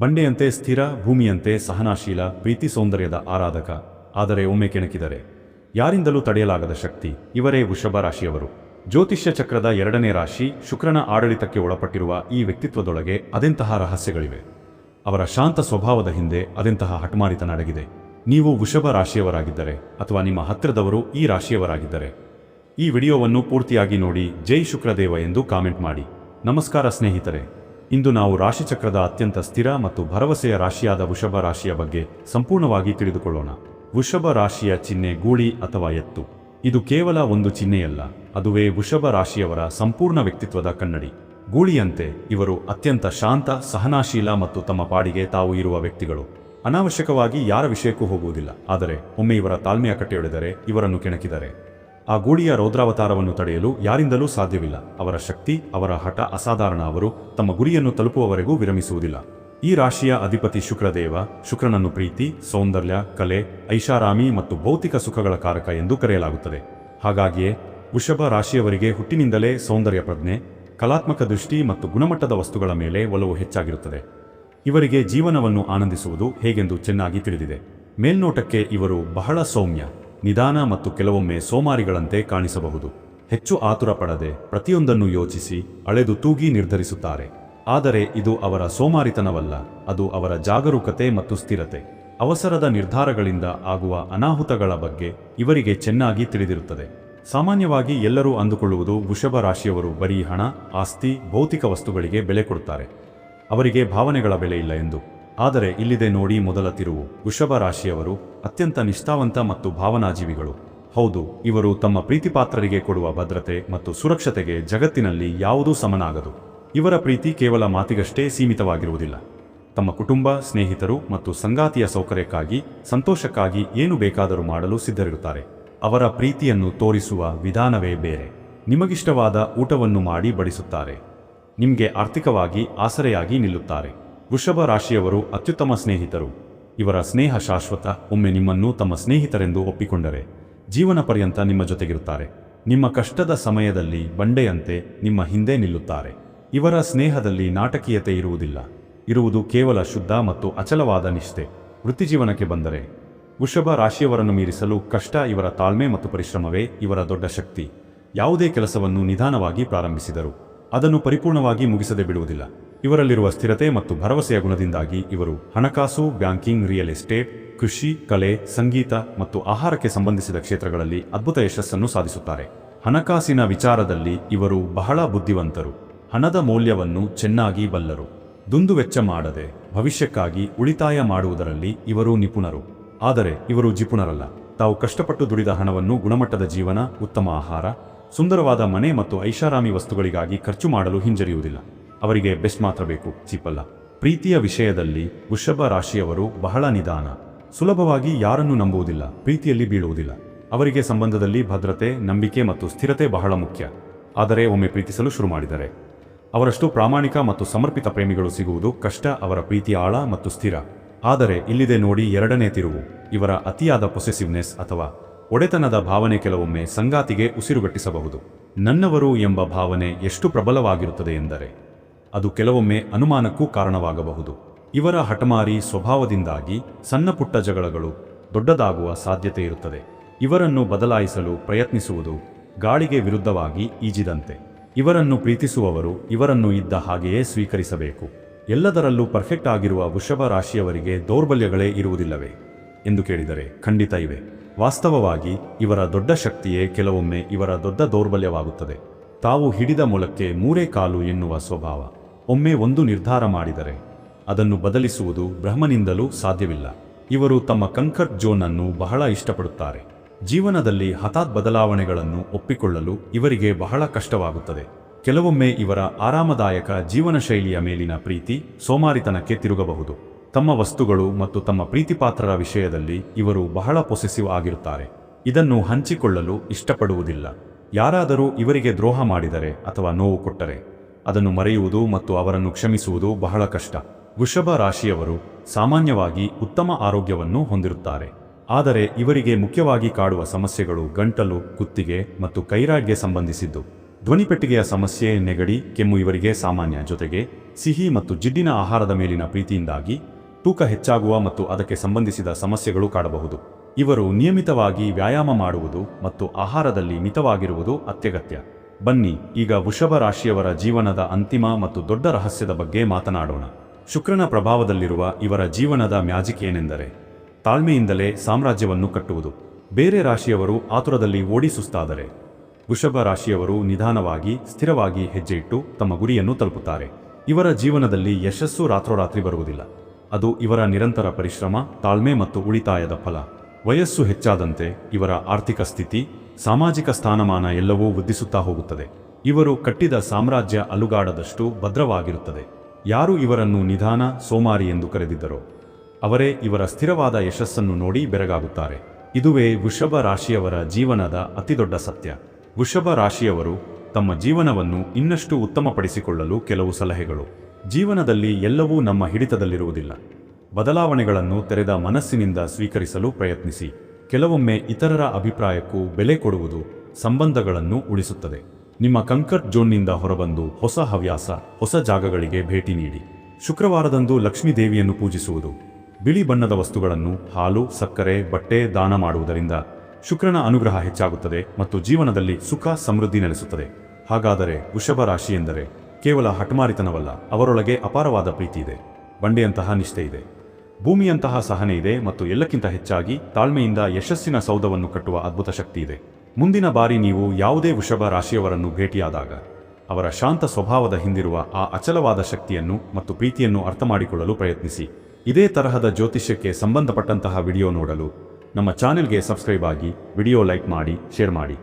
ಬಂಡೆಯಂತೆ ಸ್ಥಿರ, ಭೂಮಿಯಂತೆ ಸಹನಾಶೀಲ, ಪ್ರೀತಿ ಸೌಂದರ್ಯದ ಆರಾಧಕ. ಆದರೆ ಒಮ್ಮೆ ಕೆಣಕಿದರೆ, ಯಾರಿಂದಲೂ ತಡೆಯಲಾಗದ ಶಕ್ತಿ, ಇವರೇ ವೃಷಭ ರಾಶಿಯವರು. ಜ್ಯೋತಿಷ್ಯ ಚಕ್ರದ ಎರಡನೇ ರಾಶಿ, ಶುಕ್ರನ ಆಡಳಿತಕ್ಕೆ ಒಳಪಟ್ಟಿರುವ ಈ ವ್ಯಕ್ತಿತ್ವದೊಳಗೆ ಅದೆಂತಹ ರಹಸ್ಯಗಳಿವೆ? ಅವರ ಶಾಂತ ಸ್ವಭಾವದ ಹಿಂದೆ ಅದೆಂತಹ ಹಠಮಾರಿತ ಅಡಗಿದೆ? ನೀವು ವೃಷಭ ರಾಶಿಯವರಾಗಿದ್ದರೆ, ಅಥವಾ ನಿಮ್ಮ ಹತ್ತಿರದವರು ಈ ರಾಶಿಯವರಾಗಿದ್ದರೆ? ಈ ವಿಡಿಯೋವನ್ನು ಪೂರ್ತಿಯಾಗಿ ನೋಡಿ, ಜೈ ಶುಕ್ರದೇವ ಎಂದು ಕಾಮೆಂಟ್ ಮಾಡಿ. ನಮಸ್ಕಾರ ಸ್ನೇಹಿತರೆ. ಇಂದು ನಾವು ರಾಶಿಚಕ್ರದ ಅತ್ಯಂತ ಸ್ಥಿರ ಮತ್ತು ಭರವಸೆಯ ರಾಶಿಯಾದ ವೃಷಭ ರಾಶಿಯ ಬಗ್ಗೆ ಸಂಪೂರ್ಣವಾಗಿ ತಿಳಿದುಕೊಳ್ಳೋಣ. ವೃಷಭ ರಾಶಿಯ ಚಿಹ್ನೆ ಗೂಳಿ ಅಥವಾ ಎತ್ತು. ಇದು ಕೇವಲ ಒಂದು ಚಿಹ್ನೆಯಲ್ಲ, ಅದುವೇ ವೃಷಭ ರಾಶಿಯವರ ಸಂಪೂರ್ಣ ವ್ಯಕ್ತಿತ್ವದ ಕನ್ನಡಿ. ಗೂಳಿಯಂತೆ ಇವರು ಅತ್ಯಂತ ಶಾಂತ, ಸಹನಾಶೀಲ ಮತ್ತು ತಮ್ಮ ಪಾಡಿಗೆ ತಾವು ಇರುವ ವ್ಯಕ್ತಿಗಳು. ಅನಾವಶ್ಯಕವಾಗಿ ಯಾರ ವಿಷಯಕ್ಕೂ ಹೋಗುವುದಿಲ್ಲ, ಆದರೆ ಒಮ್ಮೆ ಇವರ ತಾಳ್ಮೆಯ ಕಟ್ಟೆಯೊಡೆದರೆ ಇವರನ್ನು ಕೆಣಕಿದರೆ. ಆ ಗೂಳಿಯ ರೌದ್ರಾವತಾರವನ್ನು ತಡೆಯಲು ಯಾರಿಂದಲೂ ಸಾಧ್ಯವಿಲ್ಲ. ಅವರ ಶಕ್ತಿ, ಅವರ ಹಠ ಅಸಾಧಾರಣ. ಅವರು ತಮ್ಮ ಗುರಿಯನ್ನು ತಲುಪುವವರೆಗೂ ವಿರಮಿಸುವುದಿಲ್ಲ. ಈ ರಾಶಿಯ ಅಧಿಪತಿ ಶುಕ್ರದೇವ, ಶುಕ್ರನನ್ನು ಪ್ರೀತಿ, ಸೌಂದರ್ಯ, ಕಲೆ, ಐಷಾರಾಮಿ ಮತ್ತು ಭೌತಿಕ ಸುಖಗಳ ಕಾರಕ ಎಂದು ಕರೆಯಲಾಗುತ್ತದೆ. ಹಾಗಾಗಿಯೇ, ವೃಷಭ ರಾಶಿಯವರಿಗೆ ಹುಟ್ಟಿನಿಂದಲೇ ಸೌಂದರ್ಯ ಪ್ರಜ್ಞೆ, ಕಲಾತ್ಮಕ ದೃಷ್ಟಿ ಮತ್ತು ಗುಣಮಟ್ಟದ ವಸ್ತುಗಳ ಮೇಲೆ ಒಲವು ಹೆಚ್ಚಾಗಿರುತ್ತದೆ. ಇವರಿಗೆ ಜೀವನವನ್ನು ಆನಂದಿಸುವುದು ಹೇಗೆಂದು ಚೆನ್ನಾಗಿ ತಿಳಿದಿದೆ. ಮೇಲ್ನೋಟಕ್ಕೆ ಇವರು ಬಹಳ ಸೌಮ್ಯ. ನಿಧಾನ ಮತ್ತು ಕೆಲವೊಮ್ಮೆ ಸೋಮಾರಿಗಳಂತೆ ಕಾಣಿಸಬಹುದು. ಹೆಚ್ಚು ಆತುರ ಪಡದೆ ಪ್ರತಿಯೊಂದನ್ನು ಯೋಚಿಸಿ ಅಳೆದು ತೂಗಿ ನಿರ್ಧರಿಸುತ್ತಾರೆ. ಆದರೆ ಇದು ಅವರ ಸೋಮಾರಿತನವಲ್ಲ, ಅದು ಅವರ ಜಾಗರೂಕತೆ ಮತ್ತು ಸ್ಥಿರತೆ. ಅವಸರದ ನಿರ್ಧಾರಗಳಿಂದ ಆಗುವ ಅನಾಹುತಗಳ ಬಗ್ಗೆ ಇವರಿಗೆ ಚೆನ್ನಾಗಿ ತಿಳಿದಿರುತ್ತದೆ. ಸಾಮಾನ್ಯವಾಗಿ ಎಲ್ಲರೂ ಅಂದುಕೊಳ್ಳುವುದು ವೃಷಭ ರಾಶಿಯವರು ಬರೀ ಹಣ, ಆಸ್ತಿ, ಭೌತಿಕ ವಸ್ತುಗಳಿಗೆ ಬೆಲೆ ಕೊಡುತ್ತಾರೆ. ಅವರಿಗೆ ಭಾವನೆಗಳ ಬೆಲೆ ಇಲ್ಲ ಎಂದು. ಆದರೆ ಇಲ್ಲಿದೆ ನೋಡಿ ಮೊದಲ ತಿರುವು. ವೃಷಭ ರಾಶಿಯವರು ಅತ್ಯಂತ ನಿಷ್ಠಾವಂತ ಮತ್ತು ಭಾವನಾಜೀವಿಗಳು. ಹೌದು, ಇವರು ತಮ್ಮ ಪ್ರೀತಿಪಾತ್ರರಿಗೆ ಕೊಡುವ ಭದ್ರತೆ ಮತ್ತು ಸುರಕ್ಷತೆಗೆ ಜಗತ್ತಿನಲ್ಲಿ ಯಾವುದೂ ಸಮನಾಗದು. ಇವರ ಪ್ರೀತಿ ಕೇವಲ ಮಾತಿಗಷ್ಟೇ ಸೀಮಿತವಾಗಿರುವುದಿಲ್ಲ. ತಮ್ಮ ಕುಟುಂಬ, ಸ್ನೇಹಿತರು ಮತ್ತು ಸಂಗಾತಿಯ ಸೌಕರ್ಯಕ್ಕಾಗಿ, ಸಂತೋಷಕ್ಕಾಗಿ ಏನು ಬೇಕಾದರೂ ಮಾಡಲು ಸಿದ್ಧರಿರುತ್ತಾರೆ. ಅವರ ಪ್ರೀತಿಯನ್ನು ತೋರಿಸುವ ವಿಧಾನವೇ ಬೇರೆ. ನಿಮಗಿಷ್ಟವಾದ ಊಟವನ್ನು ಮಾಡಿ ಬಡಿಸುತ್ತಾರೆ. ನಿಮಗೆ ಆರ್ಥಿಕವಾಗಿ ಆಸರೆಯಾಗಿ ನಿಲ್ಲುತ್ತಾರೆ. ವೃಷಭ ರಾಶಿಯವರು ಅತ್ಯುತ್ತಮ ಸ್ನೇಹಿತರು. ಇವರ ಸ್ನೇಹ ಶಾಶ್ವತ, ಒಮ್ಮೆ ನಿಮ್ಮನ್ನು ತಮ್ಮ ಸ್ನೇಹಿತರೆಂದು ಒಪ್ಪಿಕೊಂಡರೆ ಜೀವನ ಪರ್ಯಂತ ನಿಮ್ಮ ಜೊತೆಗಿರುತ್ತಾರೆ. ನಿಮ್ಮ ಕಷ್ಟದ ಸಮಯದಲ್ಲಿ ಬಂಡೆಯಂತೆ ನಿಮ್ಮ ಹಿಂದೆ ನಿಲ್ಲುತ್ತಾರೆ. ಇವರ ಸ್ನೇಹದಲ್ಲಿ ನಾಟಕೀಯತೆ ಇರುವುದಿಲ್ಲ. ಇರುವುದು ಕೇವಲ ಶುದ್ಧ ಮತ್ತು ಅಚಲವಾದ ನಿಷ್ಠೆ. ವೃತ್ತಿಜೀವನಕ್ಕೆ ಬಂದರೆ ವೃಷಭ ರಾಶಿಯವರನ್ನು ಮೀರಿಸಲು ಕಷ್ಟ ಇವರ ತಾಳ್ಮೆ ಮತ್ತು ಪರಿಶ್ರಮವೇ ಇವರ ದೊಡ್ಡ ಶಕ್ತಿ. ಯಾವುದೇ ಕೆಲಸವನ್ನು ನಿಧಾನವಾಗಿ ಪ್ರಾರಂಭಿಸಿದರು ಅದನ್ನು ಪರಿಪೂರ್ಣವಾಗಿ ಮುಗಿಸದೆ ಬಿಡುವುದಿಲ್ಲ. ಇವರಲ್ಲಿರುವ ಸ್ಥಿರತೆ ಮತ್ತು ಭರವಸೆಯ ಗುಣದಿಂದಾಗಿ ಇವರು ಹಣಕಾಸು, ಬ್ಯಾಂಕಿಂಗ್, ರಿಯಲ್ ಎಸ್ಟೇಟ್, ಕೃಷಿ, ಕಲೆ, ಸಂಗೀತ ಮತ್ತು ಆಹಾರಕ್ಕೆ ಸಂಬಂಧಿಸಿದ ಕ್ಷೇತ್ರಗಳಲ್ಲಿ ಅದ್ಭುತ ಯಶಸ್ಸನ್ನು ಸಾಧಿಸುತ್ತಾರೆ. ಹಣಕಾಸಿನ ವಿಚಾರದಲ್ಲಿ ಇವರು ಬಹಳ ಬುದ್ಧಿವಂತರು. ಹಣದ ಮೌಲ್ಯವನ್ನು ಚೆನ್ನಾಗಿ ಬಲ್ಲರು. ದುಂದುವೆಚ್ಚ ಮಾಡದೆ ಭವಿಷ್ಯಕ್ಕಾಗಿ ಉಳಿತಾಯ ಮಾಡುವುದರಲ್ಲಿ ಇವರು ನಿಪುಣರು. ಆದರೆ ಇವರು ಜಿಪುಣರಲ್ಲ. ತಾವು ಕಷ್ಟಪಟ್ಟು ದುಡಿದ ಹಣವನ್ನು ಗುಣಮಟ್ಟದ ಜೀವನ, ಉತ್ತಮ ಆಹಾರ, ಸುಂದರವಾದ ಮನೆ ಮತ್ತು ಐಷಾರಾಮಿ ವಸ್ತುಗಳಿಗಾಗಿ ಖರ್ಚು ಮಾಡಲು ಹಿಂಜರಿಯುವುದಿಲ್ಲ. ಅವರಿಗೆ ಬೆಸ್ಟ್ ಮಾತ್ರ ಬೇಕು ಚೀಪಲ್ಲ ಪ್ರೀತಿಯ ವಿಷಯದಲ್ಲಿ ವೃಷಭ ರಾಶಿಯವರು ಬಹಳ ನಿಧಾನ. ಸುಲಭವಾಗಿ ಯಾರನ್ನು ನಂಬುವುದಿಲ್ಲ, ಪ್ರೀತಿಯಲ್ಲಿ ಬೀಳುವುದಿಲ್ಲ. ಅವರಿಗೆ ಸಂಬಂಧದಲ್ಲಿ ಭದ್ರತೆ, ನಂಬಿಕೆ ಮತ್ತು ಸ್ಥಿರತೆ ಬಹಳ ಮುಖ್ಯ. ಆದರೆ ಒಮ್ಮೆ ಪ್ರೀತಿಸಲು ಶುರು ಮಾಡಿದರೆ. ಅವರಷ್ಟು ಪ್ರಾಮಾಣಿಕ ಮತ್ತು ಸಮರ್ಪಿತ ಪ್ರೇಮಿಗಳು ಸಿಗುವುದು ಕಷ್ಟ, ಅವರ ಪ್ರೀತಿ ಆಳ ಮತ್ತು ಸ್ಥಿರ. ಆದರೆ ಇಲ್ಲಿದೆ ನೋಡಿ ಎರಡನೇ ತಿರುವು, ಇವರ ಅತಿಯಾದ ಪೊಸೆಸಿವ್ನೆಸ್ ಅಥವಾ ಒಡೆತನದ ಭಾವನೆ ಕೆಲವೊಮ್ಮೆ ಸಂಗಾತಿಗೆ ಉಸಿರುಗಟ್ಟಿಸಬಹುದು. ನನ್ನವರು ಎಂಬ ಭಾವನೆ ಎಷ್ಟು ಪ್ರಬಲವಾಗಿರುತ್ತದೆ ಎಂದರೆ ಅದು ಕೆಲವೊಮ್ಮೆ ಅನುಮಾನಕ್ಕೂ ಕಾರಣವಾಗಬಹುದು. ಇವರ ಹಠಮಾರಿ ಸ್ವಭಾವದಿಂದಾಗಿ ಸಣ್ಣ ಪುಟ್ಟ ಜಗಳಗಳು ದೊಡ್ಡದಾಗುವ ಸಾಧ್ಯತೆ ಇರುತ್ತದೆ. ಇವರನ್ನು ಬದಲಾಯಿಸಲು ಪ್ರಯತ್ನಿಸುವುದು ಗಾಳಿಗೆ ವಿರುದ್ಧವಾಗಿ ಈಜಿದಂತೆ. ಇವರನ್ನು ಪ್ರೀತಿಸುವವರು ಇವರನ್ನು ಇದ್ದ ಹಾಗೆಯೇ ಸ್ವೀಕರಿಸಬೇಕು. ಎಲ್ಲದರಲ್ಲೂ ಪರ್ಫೆಕ್ಟ್ ಆಗಿರುವ ವೃಷಭ ರಾಶಿಯವರಿಗೆ ದೌರ್ಬಲ್ಯಗಳೇ ಇರುವುದಿಲ್ಲವೇ? ಎಂದು ಕೇಳಿದರೆ, ಖಂಡಿತ ಇವೆ. ವಾಸ್ತವವಾಗಿ, ಇವರ ದೊಡ್ಡ ಶಕ್ತಿಯೇ ಕೆಲವೊಮ್ಮೆ ಇವರ ದೊಡ್ಡ ದೌರ್ಬಲ್ಯವಾಗುತ್ತದೆ. ತಾವು ಹಿಡಿದ ಮೂಲಕ್ಕೆ ಮೂರೇ ಕಾಲು ಎನ್ನುವ ಸ್ವಭಾವ. ಒಮ್ಮೆ ಒಂದು ನಿರ್ಧಾರ ಮಾಡಿದರೆ ಅದನ್ನು ಬದಲಿಸುವುದು ಬ್ರಹ್ಮನಿಂದಲೂ ಸಾಧ್ಯವಿಲ್ಲ. ಇವರು ತಮ್ಮ ಕಂಕರ್ ಜೋನ್ ಅನ್ನು ಬಹಳ ಇಷ್ಟಪಡುತ್ತಾರೆ. ಜೀವನದಲ್ಲಿ ಹಠಾತ್ ಬದಲಾವಣೆಗಳನ್ನು ಒಪ್ಪಿಕೊಳ್ಳಲು ಇವರಿಗೆ ಬಹಳ ಕಷ್ಟವಾಗುತ್ತದೆ. ಕೆಲವೊಮ್ಮೆ ಇವರ ಆರಾಮದಾಯಕ ಜೀವನ ಶೈಲಿಯ ಮೇಲಿನ ಪ್ರೀತಿ ಸೋಮಾರಿತನಕ್ಕೆ ತಿರುಗಬಹುದು. ತಮ್ಮ ವಸ್ತುಗಳು ಮತ್ತು ತಮ್ಮ ಪ್ರೀತಿಪಾತ್ರರ ವಿಷಯದಲ್ಲಿ ಇವರು ಬಹಳ ಪೊಸೆಸಿವ್ ಆಗಿರುತ್ತಾರೆ. ಇದನ್ನು ಹಂಚಿಕೊಳ್ಳಲು ಇಷ್ಟಪಡುವುದಿಲ್ಲ. ಯಾರಾದರೂ ಇವರಿಗೆ ದ್ರೋಹ ಮಾಡಿದರೆ ಅಥವಾ ನೋವು ಕೊಟ್ಟರೆ ಅದನ್ನು ಮರೆಯುವುದು ಮತ್ತು ಅವರನ್ನು ಕ್ಷಮಿಸುವುದು ಬಹಳ ಕಷ್ಟ. ವೃಷಭ ರಾಶಿಯವರು ಸಾಮಾನ್ಯವಾಗಿ ಉತ್ತಮ ಆರೋಗ್ಯವನ್ನು ಹೊಂದಿರುತ್ತಾರೆ. ಆದರೆ ಇವರಿಗೆ ಮುಖ್ಯವಾಗಿ ಕಾಡುವ ಸಮಸ್ಯೆಗಳು ಗಂಟಲು, ಕುತ್ತಿಗೆ ಮತ್ತು ಕೈರಾಡ್ಗೆ ಸಂಬಂಧಿಸಿದ್ದು. ಧ್ವನಿಪೆಟ್ಟಿಗೆಯ ಸಮಸ್ಯೆ, ನೆಗಡಿ, ಕೆಮ್ಮು ಇವರಿಗೆ ಸಾಮಾನ್ಯ. ಜೊತೆಗೆ ಸಿಹಿ ಮತ್ತು ಜಿಡ್ಡಿನ ಆಹಾರದ ಮೇಲಿನ ಪ್ರೀತಿಯಿಂದಾಗಿ ತೂಕ ಹೆಚ್ಚಾಗುವ ಮತ್ತು ಅದಕ್ಕೆ ಸಂಬಂಧಿಸಿದ ಸಮಸ್ಯೆಗಳು ಕಾಡಬಹುದು. ಇವರು ನಿಯಮಿತವಾಗಿ ವ್ಯಾಯಾಮ ಮಾಡುವುದು ಮತ್ತು ಆಹಾರದಲ್ಲಿ ಮಿತವಾಗಿರುವುದು ಅತ್ಯಗತ್ಯ. ಬನ್ನಿ, ಈಗ ವೃಷಭ ರಾಶಿಯವರ ಜೀವನದ ಅಂತಿಮ ಮತ್ತು ದೊಡ್ಡ ರಹಸ್ಯದ ಬಗ್ಗೆ ಮಾತನಾಡೋಣ. ಶುಕ್ರನ ಪ್ರಭಾವದಲ್ಲಿರುವ ಇವರ ಜೀವನದ ಮ್ಯಾಜಿಕ್ ಏನೆಂದರೆ, ತಾಳ್ಮೆಯಿಂದಲೇ ಸಾಮ್ರಾಜ್ಯವನ್ನು ಕಟ್ಟುವುದು. ಬೇರೆ ರಾಶಿಯವರು ಆತುರದಲ್ಲಿ ಓಡಿ ಸುಸ್ತಾದರೆ, ವೃಷಭ ರಾಶಿಯವರು ನಿಧಾನವಾಗಿ, ಸ್ಥಿರವಾಗಿ ಹೆಜ್ಜೆಯಿಟ್ಟು ತಮ್ಮ ಗುರಿಯನ್ನು ತಲುಪುತ್ತಾರೆ. ಇವರ ಜೀವನದಲ್ಲಿ ಯಶಸ್ಸು ರಾತ್ರೋರಾತ್ರಿ ಬರುವುದಿಲ್ಲ. ಅದು ಇವರ ನಿರಂತರ ಪರಿಶ್ರಮ, ತಾಳ್ಮೆ ಮತ್ತು ಉಳಿತಾಯದ ಫಲ. ವಯಸ್ಸು ಹೆಚ್ಚಾದಂತೆ ಇವರ ಆರ್ಥಿಕ ಸ್ಥಿತಿ ಸಾಮಾಜಿಕ ಸ್ಥಾನಮಾನ ಎಲ್ಲವೂ ವೃದ್ಧಿಸುತ್ತಾ ಹೋಗುತ್ತದೆ. ಇವರು ಕಟ್ಟಿದ ಸಾಮ್ರಾಜ್ಯ ಅಲುಗಾಡದಷ್ಟು ಭದ್ರವಾಗಿರುತ್ತದೆ. ಯಾರು ಇವರನ್ನು ನಿಧಾನ, ಸೋಮಾರಿ ಎಂದು ಕರೆದಿದ್ದರೋ, ಅವರೇ ಇವರ ಸ್ಥಿರವಾದ ಯಶಸ್ಸನ್ನು ನೋಡಿ ಬೆರಗಾಗುತ್ತಾರೆ. ಇದುವೇ ವೃಷಭ ರಾಶಿಯವರ ಜೀವನದ ಅತಿದೊಡ್ಡ ಸತ್ಯ. ವೃಷಭ ರಾಶಿಯವರು ತಮ್ಮ ಜೀವನವನ್ನು ಇನ್ನಷ್ಟು ಉತ್ತಮಪಡಿಸಿಕೊಳ್ಳಲು ಕೆಲವು ಸಲಹೆಗಳು. ಜೀವನದಲ್ಲಿ ಎಲ್ಲವೂ ನಮ್ಮ ಹಿಡಿತದಲ್ಲಿರುವುದಿಲ್ಲ. ಬದಲಾವಣೆಗಳನ್ನು ತೆರೆದ ಮನಸ್ಸಿನಿಂದ ಸ್ವೀಕರಿಸಲು ಪ್ರಯತ್ನಿಸಿ. ಕೆಲವೊಮ್ಮೆ ಇತರರ ಅಭಿಪ್ರಾಯಕ್ಕೂ ಬೆಲೆ ಕೊಡುವುದು ಸಂಬಂಧಗಳನ್ನು ಉಳಿಸುತ್ತದೆ. ನಿಮ್ಮ ಕಂಕರ್ ಜೋನ್ನಿಂದ ಹೊರಬಂದು ಹೊಸ ಹವ್ಯಾಸ, ಹೊಸ ಜಾಗಗಳಿಗೆ ಭೇಟಿ ನೀಡಿ. ಶುಕ್ರವಾರದಂದು ಲಕ್ಷ್ಮೀ ದೇವಿಯನ್ನು ಪೂಜಿಸುವುದು. ಬಿಳಿ ಬಣ್ಣದ ವಸ್ತುಗಳನ್ನು ಹಾಲು, ಸಕ್ಕರೆ, ಬಟ್ಟೆ, ದಾನ ಮಾಡುವುದರಿಂದ ಶುಕ್ರನ ಅನುಗ್ರಹ ಹೆಚ್ಚಾಗುತ್ತದೆ ಮತ್ತು ಜೀವನದಲ್ಲಿ ಸುಖ, ಸಮೃದ್ಧಿ ನೆಲೆಸುತ್ತದೆ. ಹಾಗಾದರೆ ವೃಷಭ ರಾಶಿ ಎಂದರೆ ಕೇವಲ ಹಠಮಾರಿತನವಲ್ಲ, ಅವರೊಳಗೆ ಅಪಾರವಾದ ಪ್ರೀತಿ ಇದೆ. ಬಂಡೆಯಂತಹ ನಿಷ್ಠೆ ಇದೆ. ಭೂಮಿಯಂತಹ ಸಹನೆ ಇದೆ ಮತ್ತು ಎಲ್ಲಕ್ಕಿಂತ ಹೆಚ್ಚಾಗಿ ತಾಳ್ಮೆಯಿಂದ ಯಶಸ್ಸಿನ ಸೌಧವನ್ನು ಕಟ್ಟುವ ಅದ್ಭುತ ಶಕ್ತಿ ಇದೆ. ಮುಂದಿನ ಬಾರಿ ನೀವು ಯಾವುದೇ ವೃಷಭ ರಾಶಿಯವರನ್ನು ಭೇಟಿಯಾದಾಗ, ಅವರ ಶಾಂತ ಸ್ವಭಾವದ ಹಿಂದಿರುವ ಆ ಅಚಲವಾದ ಶಕ್ತಿಯನ್ನು ಮತ್ತು ಪ್ರೀತಿಯನ್ನು ಅರ್ಥಮಾಡಿಕೊಳ್ಳಲು ಪ್ರಯತ್ನಿಸಿ. ಇದೇ ತರಹದ ಜ್ಯೋತಿಷ್ಯಕ್ಕೆ ಸಂಬಂಧಪಟ್ಟಂತಹ ವಿಡಿಯೋ ನೋಡಲು ನಮ್ಮ ಚಾನೆಲ್ಗೆ ಸಬ್ಸ್ಕ್ರೈಬ್ ಆಗಿ, ವಿಡಿಯೋ ಲೈಕ್ ಮಾಡಿ, ಶೇರ್ ಮಾಡಿ.